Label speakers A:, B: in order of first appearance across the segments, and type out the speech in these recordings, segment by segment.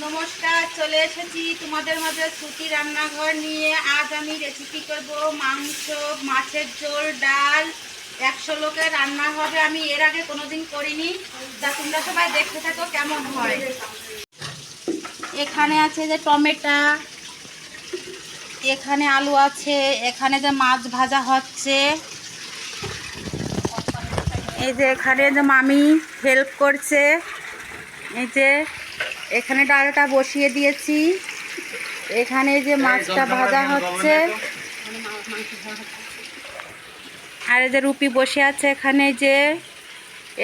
A: নমস্কার, চলে এসেছি তোমাদের মাঝে সুতি রান্নাঘর নিয়ে। আজ আমি রেসিপি করব মাংস, মাছের ঝোল, ডাল। একশো লোকের রান্না হবে। আমি এর আগে কোনোদিন করিনি। তা তোমরা সবাই দেখতে থাকো কেমন হয়। এখানে আছে যে টমেটো, এখানে আলু আছে, এখানে যে মাছ ভাজা হচ্ছে। এই যে এখানে যে মামি হেল্প করছে। এই যে এখানে ডালটা বসিয়ে দিয়েছি। এখানে যে মাছটা ভাজা হচ্ছে। আর এই যে রুপি বসে আছে এখানে যে,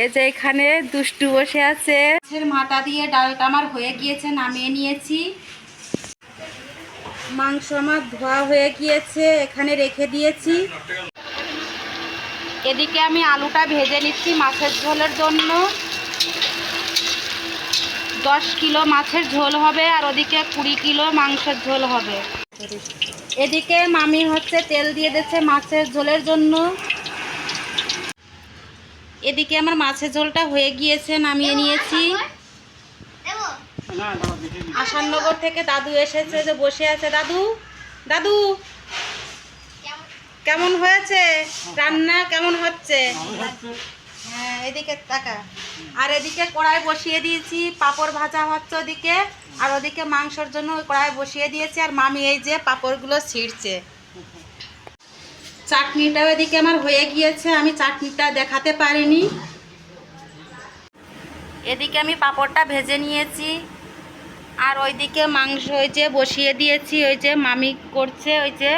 A: এই যে এখানে দুষ্টু বসে আছে। মাছের মাথা দিয়ে ডালটা আমার হয়ে গিয়েছে, নামিয়ে নিয়েছি। মাংস আমার ধোয়া হয়ে গিয়েছে, এখানে রেখে দিয়েছি। এদিকে আমি আলুটা ভেজে নিচ্ছি মাছের ঝোলের জন্য। দশ কিলো মাছের ঝোল হবে আর ওদিকে কুড়ি কিলো মাংসের ঝোল হবে। এদিকে মামি হচ্ছে তেল দিয়ে দিচ্ছে মাছের ঝোলের জন্য। এদিকে আমার মাছের ঝোলটা হয়ে গিয়েছে, নামিয়ে নিয়েছি। আসাননগর থেকে দাদু এসেছে যে বসে আছে। দাদু দাদু, কেমন হয়েছে? রান্না কেমন হচ্ছে? হ্যাঁ এদিকে তাকা। আর এদিকে কড়াই বসিয়ে দিয়েছি, পাপড় ভাজা হচ্ছে ওদিকে, আর ওদিকে মাংসর জন্য ওই কড়াই বসিয়ে দিয়েছি, আর মামি এই যে পাপড়গুলো ছিঁড়ছে। চাটনিটাও এদিকে আমার হয়ে গিয়েছে, আমি চাটনিটা দেখাতে পারিনি। এদিকে আমি পাপড়টা ভেজে নিয়েছি, আর ওইদিকে মাংস ওই যে বসিয়ে দিয়েছি, ওই যে মামি করছে, ওই যে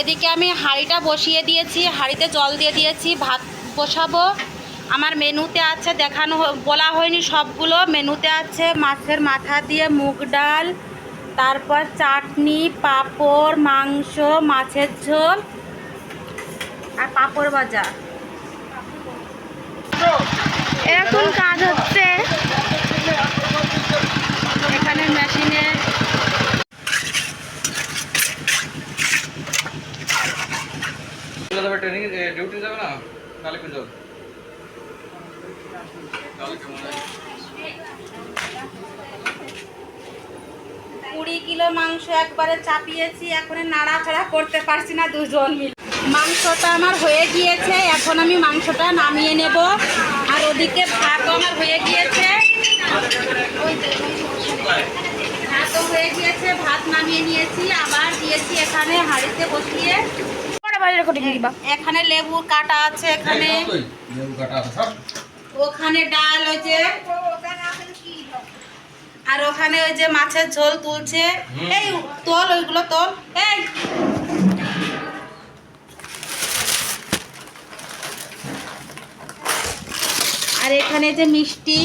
A: এদিকে আমি হাঁড়িটা বসিয়ে দিয়েছি হাঁড়িতে জল দিয়ে দিয়েছি ভাত বসাবো। আমার মেনুতে আছে দেখানো বলা হয়নি সবগুলো মেনুতে আছে মাছের মাথা দিয়ে মুগ ডাল তারপর চাটনি পাঁপড় মাংস মাছের ঝোল আর পাঁপড় ভাজা
B: এখন কাজ হচ্ছে
A: এখানে মেশিনে
C: চলে যাবে ট্রেনিং ডিউটি যাবে না? কালে কোন যাবে?
A: কুড়ি কিলো মাংস একবারে চাপিয়েছি, এখন নাড়াচাড়া করতে পারছি না দুজন মিলে। মাংসটা আমার হয়ে গিয়েছে, এখন আমি মাংসটা নামিয়ে নেব। আর ওদিকে ভাতও আমার হয়ে গিয়েছে। ভাতও হয়ে গিয়েছে, ভাত নামিয়ে নিয়েছি, আবার দিয়েছি এখানে হাঁড়িতে বসিয়ে।
B: বাজারে করে দিবা
A: এখানে লেবু কাটা আছে এখানে।
C: লেবু কাটা আছে সব।
A: ওখানে ডাল ওই যে আর ওখানে ওই যে মাছের ঝোল তুলছে। এই তোল ওইগুলো তোল। এই। আর এখানে যে মিষ্টি